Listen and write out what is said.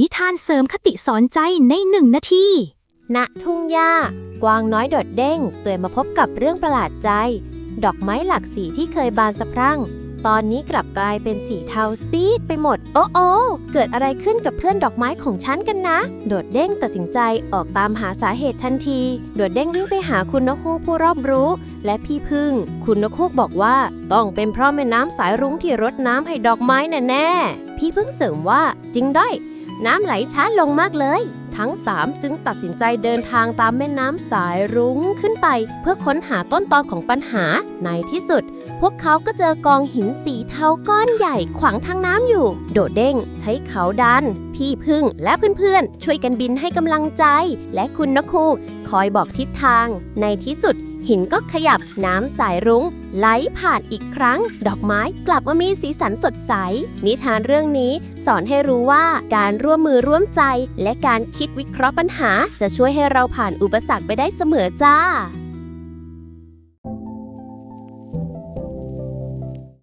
นิทานเสริมคติสอนใจในหนึ่งนาทีณทุ่งหญ้ากวางน้อยโดดเด้งเตือนมาพบกับเรื่องประหลาดใจ ดอกไม้หลากสีที่เคยบานสะพรั่ง ตอนนี้กลับกลายเป็นสีเทาซีดไปหมด โอ้โอ้เกิดอะไรขึ้นกับเพื่อนดอกไม้ของฉันกันนะ โดดเด้งตัดสินใจออกตามหาสาเหตุทันที โดดเด้งวิ่งไปหาคุณนกฮูกผู้รอบรู้ และพี่พึ่ง คุณนกฮูกบอกว่า ต้องเป็นเพราะแม่น้ำสายรุ้งที่รดน้ำให้ดอกไม้แน่ๆพี่พึ่งเสริมว่าจริงด้วย น้ำไหลช้าลงมากเลย ทั้งสามจึงตัดสินใจเดินทางตามแม่น้ำสายรุ้งขึ้นไป เพื่อค้นหาต้นตอของปัญหา ในที่สุด พวกเขาก็เจอกองหินสีเทาก้อนใหญ่ขวางทางน้ำอยู่ โดดเด้ง ใช้เขาดัน พี่พึ่งและเพื่อนๆ ช่วยกันบินให้กำลังใจ และคุณนกคูกคอยบอกทิศทาง ในที่สุด หินก็ขยับน้ำสายรุ้ง ไหลผ่านอีกครั้ง ดอกไม้กลับมามีสีสันสดใส นิทานเรื่องนี้สอนให้รู้ว่าการร่วมมือร่วมใจ และการคิดวิเคราะห์ปัญหา จะช่วยให้เราผ่านอุปสรรคไปได้เสมอจ้า